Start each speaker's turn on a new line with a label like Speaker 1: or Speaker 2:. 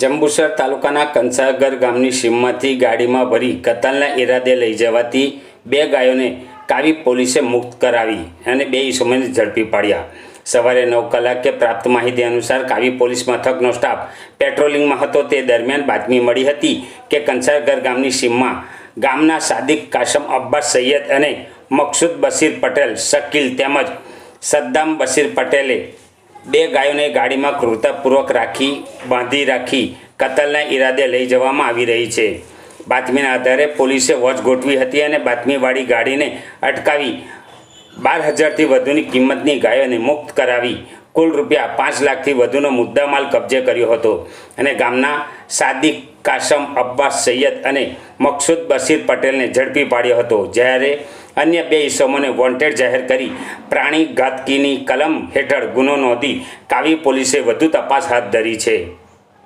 Speaker 1: જંબુસર તાલુકાના કંસાગર ગામની સીમમાંથી ગાડીમાં ભરી કતલના ઈરાદે લઈ જવાતી બે ગાયોને કાવી પોલીસે મુક્ત કરાવી અને બે ઈસમોને ઝડપી પાડ્યા. સવારે નવ કલાકે પ્રાપ્ત માહિતી અનુસાર કાવી પોલીસ મથકનો સ્ટાફ પેટ્રોલિંગમાં હતો. તે દરમિયાન બાતમી મળી હતી કે કંસાગર ગામની સીમમાં ગામના સાદિક કાસમ અબ્બાસ સૈયદ અને મકસૂદ બશીર પટેલ, શકીલ તેમજ સદ્દામ બશીર પટેલે બે ગાયોને ગાડીમાં ક્રૂરતાપૂર્વક રાખી, બાંધી રાખી કતલના ઈરાદે લઈ જવામાં આવી રહી છે. બાતમીના આધારે પોલીસે વોચ ગોઠવી હતી અને બાતમીવાળી ગાડીને અટકાવી બાર હજારથી વધુની કિંમતની ગાયોને મુક્ત કરાવી કુલ રૂપિયા પાંચ લાખથી વધુનો મુદ્દામાલ કબજે કર્યો હતો. અને ગામના સાદિક કાસમ અબ્બાસ સૈયદ અને મકસૂદ બશીર પટેલને ઝડપી પાડ્યો હતો. જ્યારે અન્ય બે ઇસમોને વોન્ટેડ જાહેર કરી પ્રાણી ઘાતકીની કલમ હેઠળ ગુનો નોંધી કાવી પોલીસે વધુ તપાસ હાથ ધરી છે.